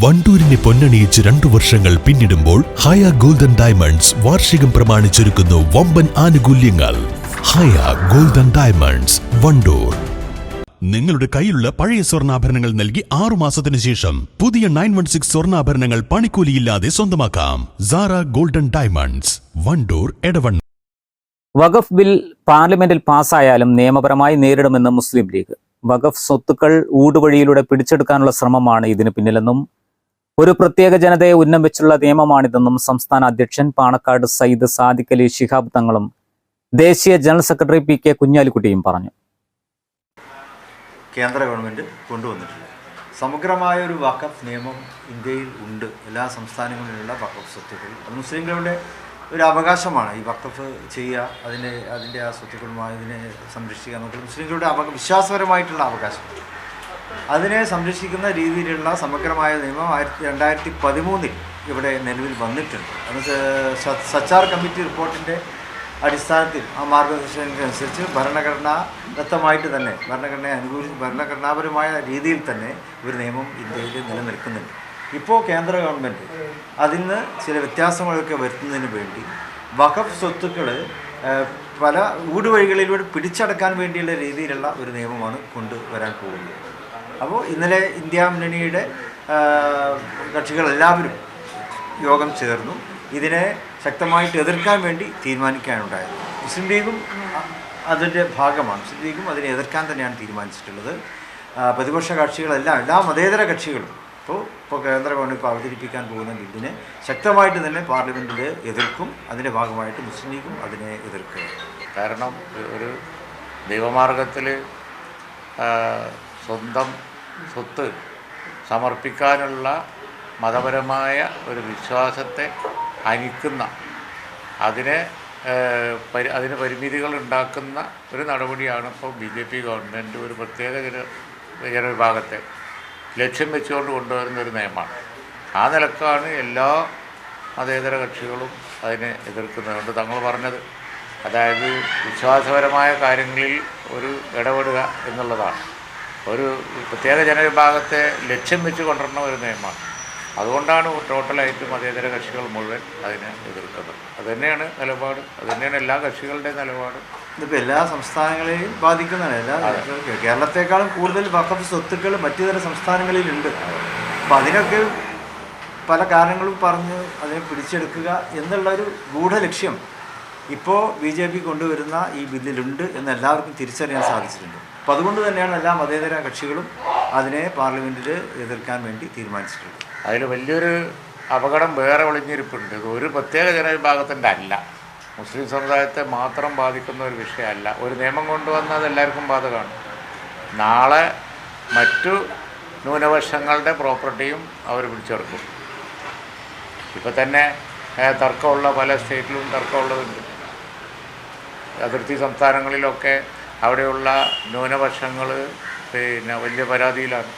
വണ്ടൂരിനെ പൊന്നണിയിച്ച് രണ്ടു വർഷങ്ങൾ പിന്നിടുമ്പോൾ ഹയ ഗോൾഡൻ ഡയമണ്ട്സ് വാർഷികം പ്രമാണിച്ചൊരുക്കുന്നു വമ്പൻ ആനുകൂല്യങ്ങൾ. Haya golden diamonds Wandoor. നിങ്ങളുടെ കയ്യിലുള്ള പഴയ സ്വർണാഭരണങ്ങൾ നൽകി ആറു മാസത്തിനു ശേഷം പുതിയ നയൻ വൺ സിക്സ് സ്വർണാഭരണങ്ങൾ പണിക്കൂലിയില്ലാതെ സ്വന്തമാക്കാം. Sara golden diamonds Wandoor Edavanna. Waqf bill പാർലമെന്റിൽ പാസ്സായാലും നിയമപരമായി നേരിടുമെന്ന് മുസ്ലിം ലീഗ്. വഖഫ് സ്വത്തുക്കൾ ഊടുവഴിയിലൂടെ പിടിച്ചെടുക്കാനുള്ള ശ്രമമാണ് ഇതിന് പിന്നിലെന്നും ഒരു പ്രത്യേക ജനതയെ ഉന്നം വെച്ചുള്ള നിയമമാണിതെന്നും സംസ്ഥാന അധ്യക്ഷൻ പാണക്കാട് സയ്യിദ് സാദിഖ് അലി ശിഹാബ് തങ്ങളും ദേശീയ ജനറൽ സെക്രട്ടറി പി കെ കുഞ്ഞാലിക്കുട്ടിയും പറഞ്ഞു. കേന്ദ്ര ഗവൺമെന്റ് കൊണ്ടുവന്നിട്ടുണ്ട് സമഗ്രമായ ഒരു വഖഫ് നിയമം ഇന്ത്യയിൽ ഉണ്ട്. എല്ലാ സംസ്ഥാനങ്ങളിലുള്ള വഖഫ് സ്വത്തുക്കൾ. അത് മുസ്ലിങ്ങളുടെ ഒരു അവകാശമാണ്. ഈ വഖഫ് ചെയ്യുക അതിന്റെ അതിന്റെ ആ സ്വത്തുക്കളുമായി ഇതിനെ സംരക്ഷിക്കുക എന്നൊക്കെ. മുസ്ലിങ്ങളുടെ അവ വിശ്വാസപരമായിട്ടുള്ള അവകാശം. അതിനെ സംരക്ഷിക്കുന്ന രീതിയിലുള്ള സമഗ്രമായ നിയമം ആയിരത്തി രണ്ടായിരത്തി പതിമൂന്നിൽ ഇവിടെ നിലവിൽ വന്നിട്ടുണ്ട്. അത് സച്ചാർ കമ്മിറ്റി റിപ്പോർട്ടിന്റെ അടിസ്ഥാനത്തിൽ ആ മാർഗനിർദ്ദേശങ്ങൾക്കനുസരിച്ച് ഭരണഘടനാദത്തമായിട്ട് തന്നെ ഭരണഘടനയെ അനുകൂലിച്ച് ഭരണഘടനാപരമായ രീതിയിൽ തന്നെ ഒരു നിയമം ഇന്ത്യയിൽ നിലനിൽക്കുന്നുണ്ട്. ഇപ്പോൾ കേന്ദ്ര ഗവൺമെന്റ് അതിൽ നിന്ന് ചില വ്യത്യാസങ്ങളൊക്കെ വരുത്തുന്നതിന് വേണ്ടി വഖഫ് സ്വത്തുക്കൾ പല ഊടുവഴികളിലൂടെ പിടിച്ചടക്കാൻ വേണ്ടിയുള്ള രീതിയിലുള്ള ഒരു നിയമമാണ് കൊണ്ടുവരാൻ പോകുന്നത്. അപ്പോൾ ഇന്നലെ ഇന്ത്യ മുന്നണിയുടെ കക്ഷികളെല്ലാവരും യോഗം ചേർന്നു. ഇതിനെ ശക്തമായിട്ട് എതിർക്കാൻ വേണ്ടി തീരുമാനിക്കാനുണ്ടായത്. മുസ്ലിം ലീഗും അതിന്റെ ഭാഗമാണ്. മുസ്ലിം ലീഗും അതിനെ എതിർക്കാൻ തന്നെയാണ് തീരുമാനിച്ചിട്ടുള്ളത്. പ്രതിപക്ഷ കക്ഷികളെല്ലാം എല്ലാ മതേതര കക്ഷികളും ഇപ്പോൾ ഇപ്പോൾ കേന്ദ്ര ഗവൺമെന്റ് ഇപ്പോൾ അവതരിപ്പിക്കാൻ പോകുന്ന ബില്ലിനെ ശക്തമായിട്ട് തന്നെ പാർലമെന്റിൽ എതിർക്കും. അതിന്റെ ഭാഗമായിട്ട് മുസ്ലിം ലീഗും അതിനെ എതിർക്കും. കാരണം ഒരു ദൈവമാർഗത്തിൽ സ്വന്തം സ്വത്ത് സമർപ്പിക്കാനുള്ള മതപരമായ ഒരു വിശ്വാസത്തെ അനിക്കുന്ന അതിനെ പരി അതിന് പരിമിതികൾ ഉണ്ടാക്കുന്ന ഒരു നടപടിയാണ് ഇപ്പോൾ ബി ജെ പി ഗവൺമെന്റ് ഒരു പ്രത്യേക ജന ജനവിഭാഗത്തെ ലക്ഷ്യം വെച്ചുകൊണ്ട് കൊണ്ടുവരുന്ന ഒരു നിയമമാണ്. ആ നിലക്കാണ് എല്ലാ മതേതര കക്ഷികളും അതിനെ എതിർക്കുന്നത്. കൊണ്ട് തങ്ങൾ പറഞ്ഞത് അതായത് വിശ്വാസപരമായ കാര്യങ്ങളിൽ ഒരു ഇടപെടുക എന്നുള്ളതാണ്. ഒരു പ്രത്യേക ജനവിഭാഗത്തെ ലക്ഷ്യം വെച്ച് കൊണ്ടുവരുന്ന ഒരു നിയമമാണ്. അതുകൊണ്ടാണ് ടോട്ടലായിട്ട് മതേതര കക്ഷികൾ മുഴുവൻ അതിനെ എതിർക്കുന്നത്. അതുതന്നെയാണ് നിലപാട്. അതുതന്നെയാണ് എല്ലാ കക്ഷികളുടെയും നിലപാട്. ഇതിപ്പോൾ എല്ലാ സംസ്ഥാനങ്ങളെയും ബാധിക്കുന്നതാണ്. എല്ലാ കേരളത്തെക്കാളും കൂടുതൽ വക്കഫ് സ്വത്തുക്കൾ മറ്റു തര സംസ്ഥാനങ്ങളിലുണ്ട്. അപ്പം അതിനൊക്കെ പല കാരണങ്ങളും പറഞ്ഞ് അതിനെ പിടിച്ചെടുക്കുക എന്നുള്ള ഒരു ഗൂഢലക്ഷ്യം ഇപ്പോൾ ബി ജെ പി കൊണ്ടുവരുന്ന ഈ ബില്ലിലുണ്ട് എന്ന് എല്ലാവർക്കും തിരിച്ചറിയാൻ സാധിച്ചിട്ടുണ്ട്. അപ്പോൾ അതുകൊണ്ട് തന്നെയാണ് എല്ലാ മതേതര കക്ഷികളും അതിനെ പാർലമെന്റിൽ എതിർക്കാൻ വേണ്ടി തീരുമാനിച്ചിട്ടുള്ളത്. അതിൽ വലിയൊരു അപകടം വേറെ ഒളിഞ്ഞിരിപ്പുണ്ട്. ഇത് ഒരു പ്രത്യേക ജനവിഭാഗത്തിന്റെ അല്ല. മുസ്ലിം സമുദായത്തെ മാത്രം ബാധിക്കുന്ന ഒരു വിഷയമല്ല. ഒരു നിയമം കൊണ്ടുവന്നത് എല്ലാവർക്കും ബാധകമാണ്. നാളെ മറ്റു ന്യൂനപക്ഷങ്ങളുടെ പ്രോപ്പർട്ടിയും അവർ പിടിച്ചെടുക്കും. ഇപ്പം തന്നെ തർക്കമുള്ള പല സ്റ്റേറ്റിലും തർക്കമുള്ളതുണ്ട്. അതിർത്തി സംസ്ഥാനങ്ങളിലൊക്കെ അവിടെയുള്ള ന്യൂനപക്ഷങ്ങൾ പിന്നെ വലിയ പരാതിയിലാണ്.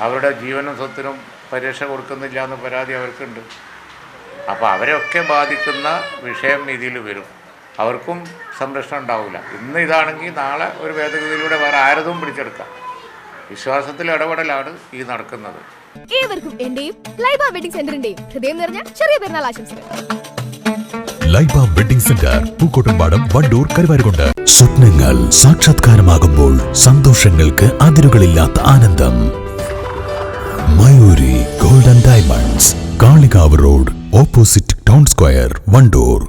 അവരുടെ ജീവനും സ്വത്തിനും പരിരക്ഷ കൊടുക്കുന്നില്ല എന്ന പരാതി അവർക്കുണ്ട്. അപ്പോൾ അവരെയൊക്കെ ബാധിക്കുന്ന വിഷയം ഇതിൽ വരും. അവർക്കും സംരക്ഷണം ഉണ്ടാവില്ല. ഇന്ന് ഇതാണെങ്കിൽ നാളെ ഒരു ഭേദഗതിയിലൂടെ വേറെ ആരതും പിടിച്ചെടുക്കാം. വിശ്വാസത്തിൽ ഇടപെടലാണ് ഈ നടക്കുന്നത്. ഏവർക്കും എന്റെയും ലൈബ വെഡിംഗ് സെന്ററിന്റെയും ഹൃദയം നിറഞ്ഞ ചെറിയ പെരുന്നാൾ ആശംസകൾ. Laiba wedding centre Pookkottumpadam Wandoor Karuvarakundu. സ്വപ്നങ്ങൾ സാക്ഷാത്കാരമാകുമ്പോൾ സന്തോഷങ്ങൾക്ക് അതിരുകളില്ലാത്ത ആനന്ദം. Mayoori golden diamonds Kalikavu road opposite town square Wandoor.